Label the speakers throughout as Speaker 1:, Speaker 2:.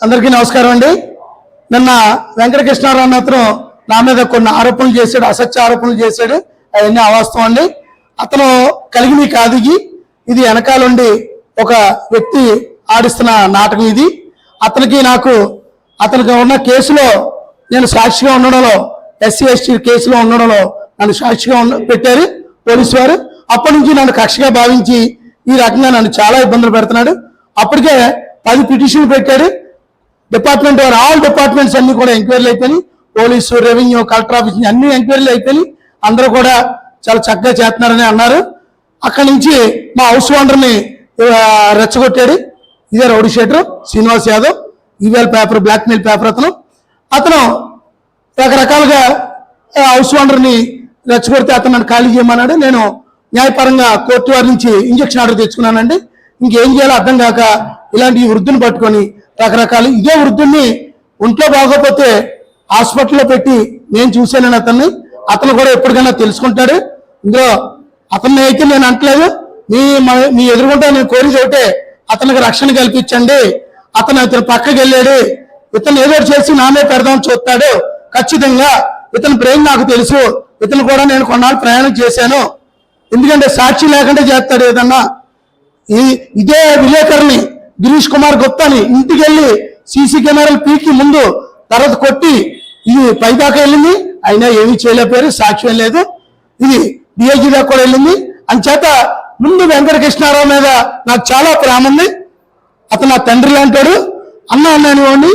Speaker 1: అందరికీ నమస్కారం అండి. నిన్న వెంకటకృష్ణారావు మాత్రం అతను నా మీద కొన్ని ఆరోపణలు చేశాడు అసత్య ఆరోపణలు చేశాడు. అవన్నీ అవాస్తవం అండి. అతను కలిగినవి కాదు ఇవి. ఇది వెనకాలండి ఒక వ్యక్తి ఆడిస్తున్న నాటకం ఇది. అతనికి నాకు అతనికి ఉన్న కేసులో నేను సాక్షిగా ఉండడంలో ఎస్సీ ఎస్టీ కేసులో ఉండడంలో నన్ను సాక్షిగా ఉన్న పెట్టారు పోలీసు వారు. అప్పటి నుంచి నన్ను కక్షగా భావించి ఈ రకంగా నన్ను చాలా ఇబ్బందులు పెడుతున్నాడు. అప్పటికే పది పిటిషన్లు పెట్టాడు డిపార్ట్మెంట్ వారు ఆల్ డిపార్ట్మెంట్స్ అన్ని కూడా ఎంక్వైరీలు అయిపోయినాయి. పోలీసు రెవెన్యూ కలెక్టర్ ఆఫీస్ అన్ని ఎంక్వైరీలు అయిపోయినాయి. అందరూ కూడా చాలా చక్కగా చేస్తున్నారని అన్నారు. అక్కడి నుంచి మా హౌస్ ఓనర్ని రెచ్చగొట్టాడు. ఇదే రౌడీ షేటర్ శ్రీనివాస్ యాదవ్. ఈవేల్ పేపర్ బ్లాక్మెయిల్ పేపర్ అతను. అతను రకరకాలుగా హౌస్ ఓనర్ని రెచ్చగొడితే అతను నన్ను ఖాళీ చేయమన్నాడు. నేను న్యాయపరంగా కోర్టు వారి నుంచి ఇంజక్షన్ ఆర్డర్ తెచ్చుకున్నానండి. ఇంకేం చేయాలో అర్థం కాక ఇలాంటి వృద్ధుని పట్టుకొని రకరకాలు. ఇదే వృద్ధుల్ని ఒంట్లో బాగోపోతే హాస్పిటల్లో పెట్టి నేను చూశానని అతన్ని. అతను కూడా ఎప్పటికైనా తెలుసుకుంటాడు. ఇందులో అతన్ని అయితే నేను అంటలేదు. మీ మ- మీ ఎదురుగుండా నేను కోరి ఒకటే అతనికి రక్షణ కల్పించండి. అతను అతను పక్కకి వెళ్ళాడు. ఇతను ఏదో ఒకటి చేసి నామే పెడదాం చూస్తాడు. ఖచ్చితంగా ఇతని బ్రెయిన్ నాకు తెలుసు. ఇతను కూడా నేను కొన్నాళ్ళు ప్రయాణం చేశాను. ఎందుకంటే సాక్షి లేకుండా చేస్తాడు ఏదన్నా. ఈ ఇదే విలేకరుని గిరీష్ కుమార్ గుప్తాని ఇంటికి వెళ్ళి సీసీ కెమెరాలు పీకి ముందు తర్వాత కొట్టి ఇది పైదాకా వెళ్ళింది. అయినా ఏమీ చేయలేకపోయారు సాక్ష్యం లేదు. ఇది డిఐజీ దాకా కూడా వెళ్ళింది. అంచేత ముందు వెంకటకృష్ణారావు మీద నాకు చాలా ప్రేమ ఉంది. అతను నా తండ్రి అంటాడు అన్న అన్నాను వాడిని.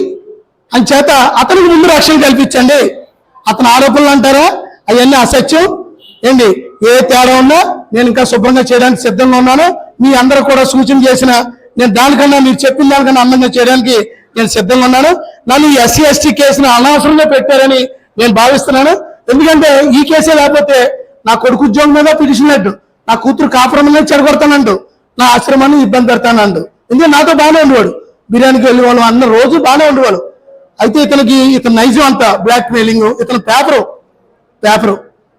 Speaker 1: అంచేత అతనికి ముందు రక్షణ కల్పించండి. అతను ఆరోపణలు అంటారా? అవన్నీ అసత్యం. ఏంటి? ఏ తేడా ఉన్నా నేను ఇంకా శుభ్రంగా చేయడానికి సిద్ధంగా ఉన్నాను. మీ అందరూ కూడా సూచన చేసిన నేను దానికన్నా మీరు చెప్పిన దానికన్నా అందంగా చేయడానికి నేను సిద్ధంగా ఉన్నాను. నన్ను ఈ ఎస్సీ ఎస్టీ కేసును అనవసరంగా పెట్టారని నేను భావిస్తున్నాను. ఎందుకంటే ఈ కేసే లేకపోతే నా కొడుకు ఉద్యోగం మీద పిటిషన్ పెట్టు నా కూతురు కాపురం మీద చెడగొడతానంటూ నా ఆశ్రమాన్ని ఇబ్బంది పెడతానండు. ఎందుకంటే నాతో బాగానే ఉండేవాడు. బిర్యానీకి వెళ్ళేవాళ్ళు అన్న రోజు బాగానే ఉండేవాడు అయితే ఇతనికి ఇతను నైజం అంతా బ్లాక్ మెయిలింగ్ ఇతను పేపరు పేపరు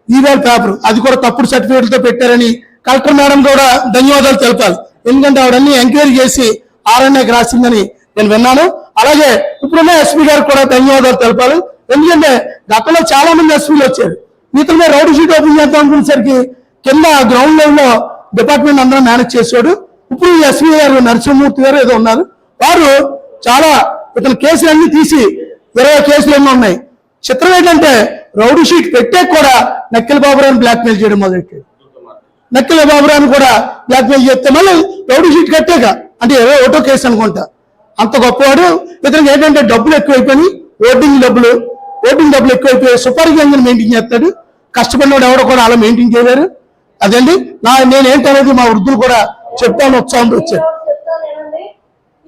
Speaker 1: ఈమెయిల్ పేపరు అది కూడా తప్పుడు సర్టిఫికేట్లతో పెట్టారని కలెక్టర్ మేడం కూడా ధన్యవాదాలు తెలపాలి. ఎందుకంటే ఆవిడన్ని ఎంక్వైరీ చేసి ఆర్ఎన్ఏకి రాసిందని నేను విన్నాను. అలాగే ఇప్పుడున్న ఎస్పీ గారికి కూడా ధన్యవాదాలు తెలపాలి. ఎందుకంటే గతంలో చాలా మంది ఎస్పీలు వచ్చారు. ఇతను మీద షీట్ ఓపెన్ చేద్దాం అనుకునేసరికి కింద గ్రౌండ్ లెవెల్లో డిపార్ట్మెంట్ అందరూ మేనేజ్ చేశాడు. ఇప్పుడు ఈ ఎస్పీ గారు నరసింహమూర్తి గారు ఏదో ఉన్నారు. వారు చాలా ఇతని కేసులన్నీ తీసి ఇరవై కేసులు ఎన్నో ఉన్నాయి. చిత్రం ఏంటంటే రౌడీ షీట్ పెట్టే కూడా నక్కిల బాబురాన్ని బ్లాక్మెయిల్ చేయడం మొదలెట్టాడు. నక్కిల బాబురాన్ని కూడా బ్లాక్మెయిల్ చేస్తే మళ్ళీ రౌడీ షీట్ కట్టాక. అంటే ఏదో ఓటో కేసు అనుకుంటా. అంత గొప్పవాడు. ఇతనికి ఏంటంటే డబ్బులు ఎక్కువైపోయి ఓటింగ్ డబ్బులు ఓటింగ్ డబ్బులు ఎక్కువైపోయి సూపర్ గ్యాంగ్ మెయింటైన్ చేస్తాడు. కష్టపడినోడు ఎవడో కూడా అలా మెయింటైన్ చేయలేరు. అదండి నా నేనేంటనేది మా వృద్ధులు కూడా చెప్తాను ఉత్సాహంతో వచ్చారు.
Speaker 2: చెప్తానేనండి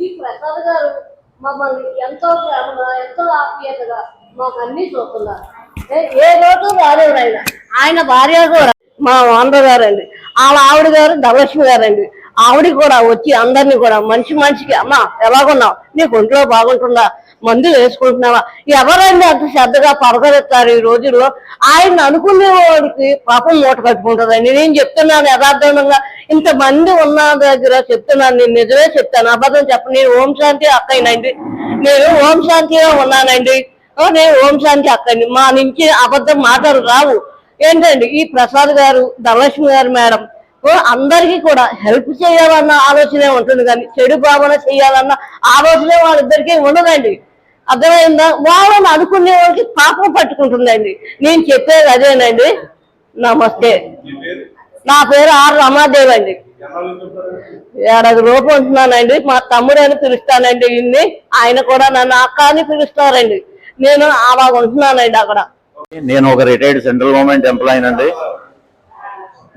Speaker 2: ఈ ప్రసాద్ గారు మమ్మల్ని ఎంతో ప్రేమగా ఎంతో ఆప్యాయతగా మాకు అన్ని చూస్తున్నారు. ఏ- ఏ రోజు రాలేదు ఆయన. ఆయన భార్య కూడా. మా ఓనర్ గారండి వాళ్ళ ఆవిడ గారు ధనలక్ష్మి గారండి. ఆవిడ కూడా వచ్చి అందరినీ కూడా మనిషి మనిషికి అమ్మా ఎలాగున్నావు? నీకు ఒంట్లో బాగుంటుందా? మందు వేసుకుంటున్నావా? ఎవరైనా అంత శ్రద్ధగా పరదరెత్తారు ఈ రోజుల్లో. ఆయన అనుకునే వాడికి పాపం మూట కట్టుకుంటుందండి నేను చెప్తున్నాను యథార్థంగా ఇంతమంది ఉన్న దగ్గర చెప్తున్నాను నేను నిజమే చెప్తాను. అబద్ధం చెప్ప నేను ఓం శాంతి అక్కయినండి నేను ఓం శాంతిగా ఉన్నానండి. నేను ఓం శాంతి అక్కని మా నుంచి అబద్ధం మాటలు రావు. ఏంటండి ఈ ప్రసాద్ గారు ధనలక్ష్మి గారు మేడం ఓ అందరికీ కూడా హెల్ప్ చేయాలన్న ఆలోచనే ఉంటుంది కానీ చెడు భావన చేయాలన్న ఆలోచనే వాళ్ళిద్దరికీ ఉండదండి. అర్థమైందా? వాళ్ళని అనుకునే వాళ్ళకి పాపం పట్టుకుంటుందండి. నేను చెప్పేది అదేనండి. నమస్తే. నా పేరు ఆర్ రమాదేవి అండి. ఏడాది రూపం ఉంటున్నానండి. మా తమ్ముడు అని పిలుస్తానండి ఇన్ని ఆయన కూడా నన్ను అక్క అని పిలుస్తారండి. నేను అలా ఉంటున్నానండి అక్కడ.
Speaker 3: నేను ఒక రిటైర్డ్ సెంట్రల్ గవర్నమెంట్ ఎంప్లాయీ అండి.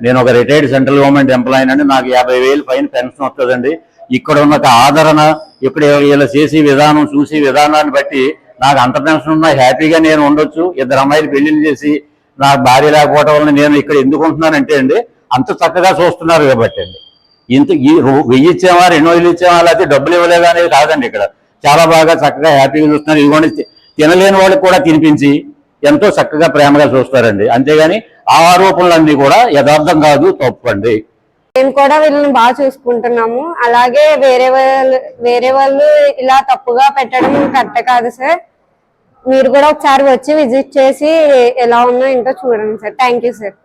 Speaker 3: నేను ఒక రిటైర్డ్ సెంట్రల్ గవర్నమెంట్ ఎంప్లాయీ అండి. నాకు యాభై వేలు పైన పెన్షన్ వస్తుందండి. ఇక్కడ ఉన్న ఆదరణ ఇప్పుడు వీళ్ళు చేసే విధానం చూసి విధానాన్ని బట్టి నాకు అంత పెన్షన్ ఉన్నా హ్యాపీగా నేను ఉండొచ్చు. ఇద్దరు అమ్మాయిలు పెళ్ళిళ్ళు చేసి నాకు భార్య లేకపోవడం వల్ల నేను ఇక్కడ ఎందుకు ఉంటున్నానంటే అండి అంత చక్కగా చూస్తున్నారు కాబట్టి అండి. ఇంత ఈ వెయ్యి ఇచ్చేవా రెండు వేలు ఇచ్చేవా లేకపోతే డబ్బులు ఇవ్వలేదా అనేది కాదండి ఇక్కడ. చాలా బాగా చక్కగా హ్యాపీగా చూస్తున్నారు. ఇదిగోండి తినలేని వాళ్ళకి కూడా తినిపించి ఎంతో చక్కగా ప్రేమగా చూస్తారండి. అంతేగాని ఆ ఆరోపణలన్నీ కూడా యథార్థం కాదు తప్పు అండి
Speaker 4: మేము కూడా వీళ్ళని బాగా చూసుకుంటున్నాము. అలాగే వేరే వాళ్ళు వేరే వాళ్ళు ఇలా తప్పుగా పెట్టడం కరెక్ట్ కాదు సార్. మీరు కూడా ఒకసారి వచ్చి విజిట్ చేసి ఎలా ఉందో ఏంటో చూడండి సార్. Thank you sir